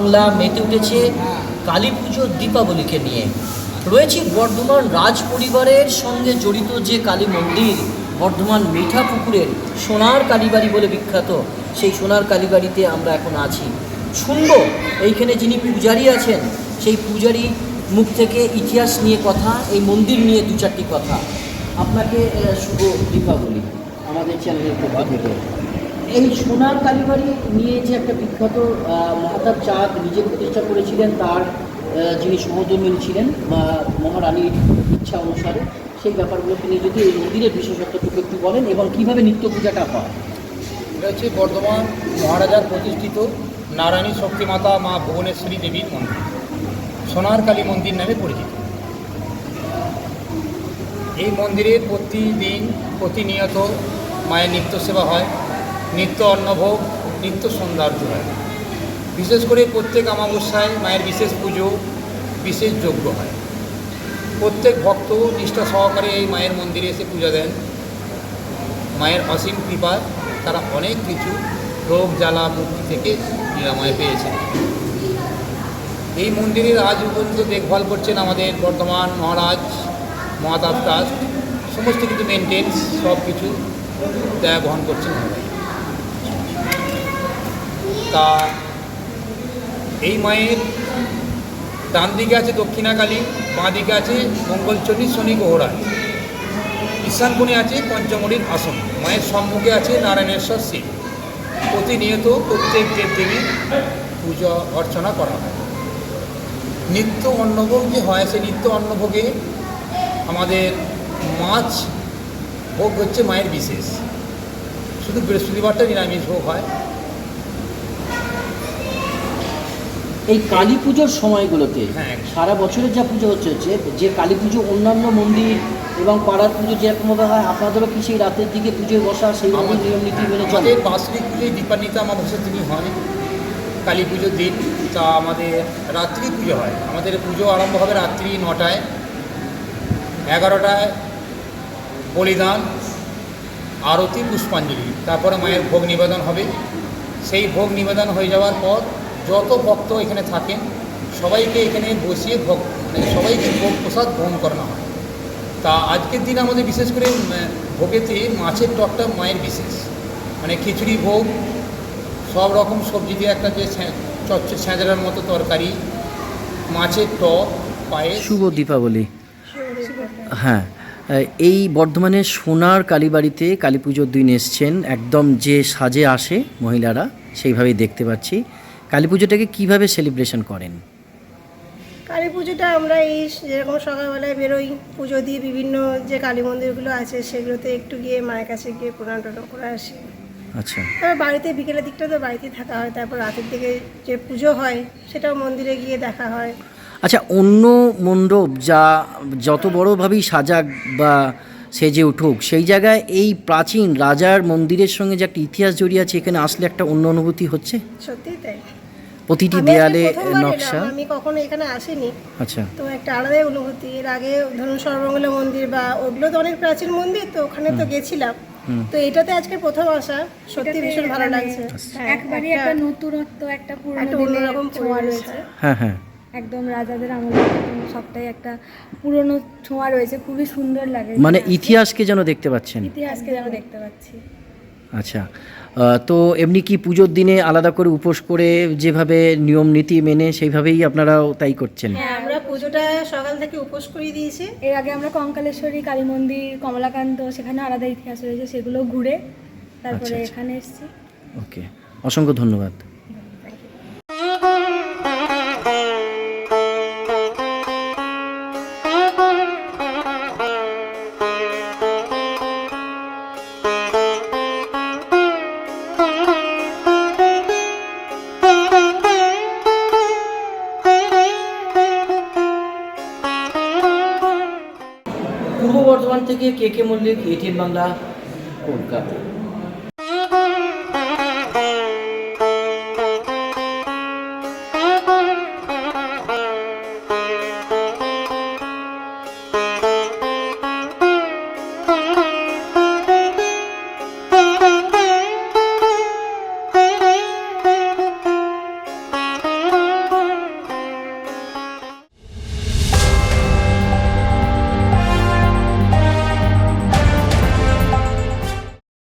বাংলা মেতে উঠেছে কালী পুজো দীপাবলিকে নিয়ে। রয়েছে বর্ধমান রাজ পরিবারের সঙ্গে জড়িত যে কালী মন্দির, বর্ধমান মিঠা পুকুরের সোনার কালীবাড়ি বলে বিখ্যাত। সেই সোনার কালীবাড়িতে আমরা এখন আছি। শুনব, এইখানে যিনি পূজারী আছেন, সেই পূজারী মুখ থেকে ইতিহাস নিয়ে কথা, এই মন্দির নিয়ে দু চারটি কথা। আপনাকে শুভ দীপাবলি। আমাদের চ্যানেলের পক্ষ থেকে। এই সোনার কালীবাড়ি নিয়ে যে একটা বিখ্যাত মহাতাব চাঁদ নিজে প্রতিষ্ঠা করেছিলেন, তার যিনি সহধর্মিনী ছিলেন, বা মহারানীর ইচ্ছা অনুসারে, সেই ব্যাপারগুলোকে নিয়ে যদি এই মন্দিরের বিশেষত্বটুকু একটু বলেন, এবং কীভাবে নিত্য পূজাটা হয়? এটা হচ্ছে বর্ধমান মহারাজার প্রতিষ্ঠিত নারায়ণী শক্তিমাতা মা ভুবনেশ্বরী দেবীর মন্দির। সোনার কালী মন্দির নামে পরিচিত। এই মন্দিরে প্রতিদিন প্রতিনিয়ত মায়ের নিত্য সেবা হয়। নিত্য অন্নভোগ, নিত্য সৌন্দর্য। হয় বিশেষ করে প্রত্যেক অমাবস্যায় মায়ের বিশেষ পুজো, বিশেষ যজ্ঞ হয়। প্রত্যেক ভক্ত নিষ্ঠা সহকারে এই মায়ের মন্দিরে এসে পূজা দেন। মায়ের অসীম কৃপায় তারা অনেক কিছু রোগ জ্বালা, মুক্তি থেকে নিরাময় পেয়েছেন। এই মন্দিরের আজ পর্যন্ত দেখভাল করছেন আমাদের বর্তমান মহারাজ মহাতাব ট্রাস্ট সমস্ত কিছু মেনটেন্স সব কিছু দায় বহন করছেন। তা এই মায়ের ডান দিকে আছে দক্ষিণাকালী, বাঁ দিকে আছে মঙ্গলচণ্ডী শনি গোহরাজ ঈশান আছে পঞ্চমড়ির আসন। মায়ের সম্মুখে আছে নারায়ণেশ্বর শিব প্রতিনিয়ত প্রত্যেক দেবদেবী পূজা অর্চনা করা হয়। নিত্য অন্নভোগ যে হয়, সেই নিত্য অন্নভোগে আমাদের মাছ ভোগ হচ্ছে মায়ের বিশেষ। শুধু বৃহস্পতিবারটা নিরামিষ ভোগ হয়। এই কালী পুজোর সময়গুলোতে হ্যাঁ। সারা বছরের যা পুজো হচ্ছে হচ্ছে যে কালী পুজো অন্যান্য মন্দির এবং পাড়ার পুজো যেরকমভাবে হয় আপনাদেরও কি সেই রাতের দিকে পুজোয় বসা সেই আমাদের- নিয়ম নীতি মেনে চলে? আমাদের বাৎসরিক পুজোয় দীপান্বিতা আমাবস্যা তিনি হয় কালী পুজোর দিন তা আমাদের রাত্রি পুজো হয়। আমাদের পুজো আরম্ভ হবে রাত্রি নটায় এগারোটায় বলিদান আরতি পুষ্পাঞ্জলি। তারপরে মায়ের ভোগ নিবেদন হবে। সেই ভোগ নিবেদন হয়ে যাওয়ার পর যত ভক্ত এখানে থাকেন, সবাইকে এখানে বসিয়ে ভক্ত মানে সবাইকে ভোগ প্রসাদ গ্রহণ করানো হয়। তা আজকের দিন আমাদের বিশেষ করে ভোগেতে মাছের টকটা মায়ের বিশেষ। মানে খিচুড়ি ভোগ, সব রকম সবজি দিয়ে একটা যে চচ্চ ছেঁচড়ার মতো তরকারি, মাছের টক পায়ে শুভ দীপাবলি। হ্যাঁ এই বর্ধমানের সোনার কালীবাড়িতে কালী পুজোর দিন এসছেন, একদম যে সাজে আসে মহিলারা, সেইভাবেই দেখতে পাচ্ছি। কালী পুজোটাকে কীভাবে সেলিব্রেশন করেন? কালী পুজোটা আমরা এই যেরকম সকালবেলায় বেরোই পুজো দিয়ে বিভিন্ন যে কালী মন্দিরগুলো আছে সেগুলোতে একটু গিয়ে মায়ের কাছে গিয়ে প্রণাম টনাম করে আসি। আচ্ছা। তারপর বাড়িতে বিকেলের দিকটা তো বাড়িতে থাকা হয় তারপর রাতের দিকে যে পুজো হয় সেটাও মন্দিরে গিয়ে দেখা হয়। আচ্ছা অন্য মণ্ডপ যা যত বড়োভাবেই সাজাক বা সেজে উঠুক সেই জায়গায় এই প্রাচীন রাজার মন্দিরের সঙ্গে যে একটা ইতিহাস জড়িয়ে আছে এখানে আসলে একটা অন্য অনুভূতি হচ্ছে? সত্যিই তাই। প্রতিটি দেয়ালে নকশা। আমি কখনো এখানে আসিনি। আচ্ছা। তো একটা আলাদাই অনুভূতি। এর আগে ধরুন সর্বমঙ্গলা মন্দির বা ওগুলো তো অনেক প্রাচীন মন্দির তো ওখানে তো গেছিলাম। তো এটাতে আজকে প্রথম আসা। সত্যি ভীষণ ভালো লাগছে। হ্যাঁ, একবারই একটা- নতুনত্ব একটা পুরনো অন্যরকম ছোঁয়া রয়েছে। হ্যাঁ হ্যাঁ। একদম রাজাদের আমলে সবটাই একটা পুরনো ছোঁয়া রয়েছে। খুবই সুন্দর লাগে। মানে ইতিহাসকে যেন দেখতে পাচ্ছেন। ইতিহাসকে যেন দেখতে পাচ্ছি। আচ্ছা। তো এমনি কি পুজোর দিনে আলাদা করে উপোস করে যেভাবে নিয়ম নীতি মেনে সেইভাবেই আপনারাও তাই করছেন? হ্যাঁ আমরা পুজোটা সকাল থেকে উপোস করিয়ে দিয়েছি। এর আগে আমরা কঙ্কালেশ্বরী কালী মন্দির কমলাকান্ত সেখানে আলাদা ইতিহাস রয়েছে সেগুলো ঘুরে তারপরে আচ্ছা, আচ্ছা। এখানে এসেছি। ওকে। অসংখ্য ধন্যবাদ। থেকে K K Mallick? ATN Bangla Kolkata.